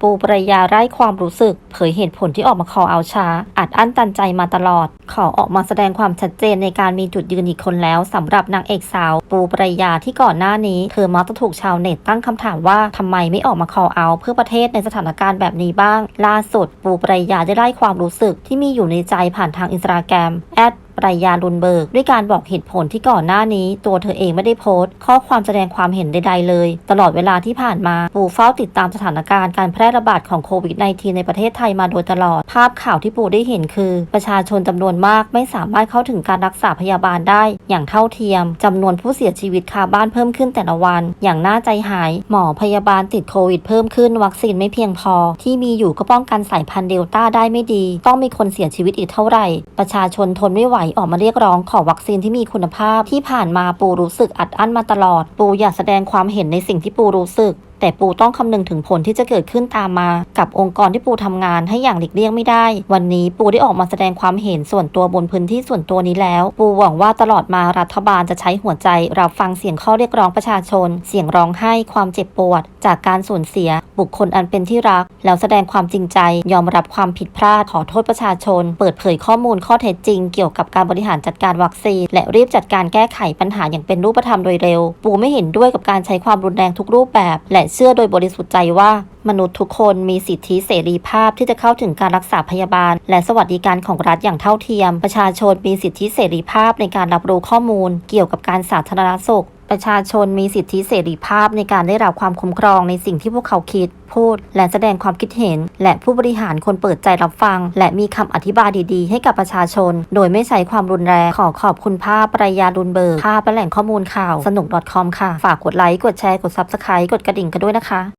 ปูปรยาไร้ความรู้สึก เผยเหตุผลที่ออกมาขอเอาช้าอัดอั้นตันใจมาตลอด ขอออกมาแสดงความชัดเจนในการมีจุดยืนอีกคนแล้วสำหรับนางเอกสาว ปูปรยาที่ก่อนหน้านี้ เธอมักจะถูกชาวเน็ตตั้งคำถามว่าทำไมไม่ออกมาขอเอาเพื่อประเทศในสถานการณ์แบบนี้บ้าง ล่าสุด ปูปรยาได้ไล่ความรู้สึกที่มีอยู่ในใจผ่านทางอินสตาแกรมแอดปรยาลุนเบิร์กด้วยการบอกเหตุผลที่ก่อนหน้านี้ ตัวเธอเองไม่ได้โพสต์ ข้อความแสดงความเห็นใดๆเลย ตลอดเวลาที่ผ่านมาปูเฝ้าติดตามสถานการณ์การแพร่ระบาดของโควิด -19 ในประเทศไทยมาโดยตลอด ภาพข่าวที่ปูได้เห็นคือ ประชาชนจำนวนมากไม่สามารถเข้าถึงการรักษาพยาบาลได้ อย่างเท่าเทียมจำนวนผู้เสียชีวิตคาบ้านเพิ่มขึ้นแต่ละวัน อย่างน่าใจหาย หมอพยาบาลติดโควิดเพิ่มขึ้น วัคซีนไม่เพียงพอ ที่มีอยู่ก็ป้องกันสายพันธุ์เดลต้าได้ไม่ดี ต้องมีคนเสียชีวิตอีกเท่าไหร่ ประชาชนทนไม่ไหวออกมาเรียกร้องขอวัคซีนที่มีคุณภาพที่ผ่านมาปูรู้สึกอัดอั้นมาตลอด ปูอยากแสดงความเห็นในสิ่งที่ปูรู้สึก แต่ปูต้องคำนึงถึงผลที่จะเกิดขึ้นตามมา กับองค์กรที่ปูทำงานให้อย่างหลีกเลี่ยงไม่ได้ วันนี้ปูได้ออกมาแสดงความเห็นส่วนตัวบนพื้นที่ส่วนตัวนี้แล้ว ปูหวังว่าตลอดมารัฐบาลจะใช้หัวใจรับฟังเสียงข้อเรียกร้องประชาชน เสียงร้องไห้ความเจ็บปวด จากการสูญเสีย บุคคลอันเป็นที่รัก แล้วแสดงความจริงใจ ยอมรับความผิดพลาดขอโทษประชาชน เปิดเผยข้อมูลข้อเท็จจริง เกี่ยวกับการบริหารจัดการวัคซีน และรีบจัดการแก้ไขปัญหาอย่างเป็นรูปธรรมโดยเร็ว ปูไม่เห็นด้วยกับการใช้ความรุนแรงทุกรูปแบบ และเชื่อโดยบริสุทธิ์ใจว่ามนุษย์ทุกคนมีสิทธิเสรีภาพที่จะเข้าถึงการรักษาพยาบาล และสวัสดิการของรัฐอย่างเท่าเทียม ประชาชนมีสิทธิเสรีภาพในการรับรู้ข้อมูล เกี่ยวกับการสาธารณสุข ประชาชนมีสิทธิเสรีภาพในการได้รับความคุ้มครองในสิ่งที่พวกเขาคิด พูด และแสดงความคิดเห็น และผู้บริหารคนเปิดใจรับฟัง และมีคำอธิบายดีๆ ให้กับประชาชน โดยไม่ใช้ความรุนแรงขอขอบคุณภาพปรยาดุนเบิร์กภาพและแหล่งข้อมูลข่าวสนุก .com ค่ะ ฝากกดไลค์กดแชร์กด Subscribe กดกระดิ่งกันด้วยนะคะ